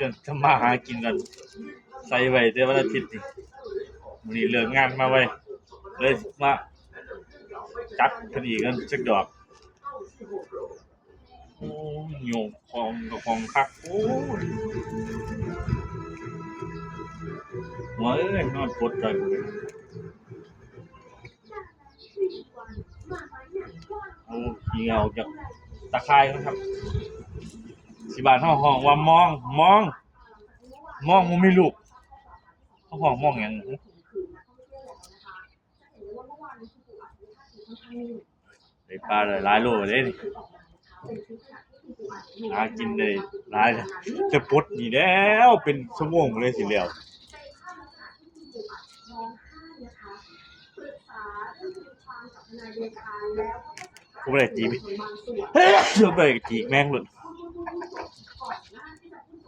กันทำมาหากินกันใส่ไว้แต่วันอาทิตย์นี่มื้อนี้เลิกงานมาไว้เลยมาจัดคดีกันสักดอกโอ้โยกของกับของคักโอ้ยหัวเอ้ยนอนปวดใจเลยโอ้ขี้เหงาจากตะไคร้นะครับ สิบาทห้องห้องว่ามองมอง มองมันม่ลูกห้องห้องมองอย่างไอ้ปลาเลยหลายโลเลยนี่หากินเลยหลายจะปดนี่แล้วเป็นชั่วโมงเลยสิแล้วกูไม่ได้จีบเฮ้ยไปจีกแม่งหลุด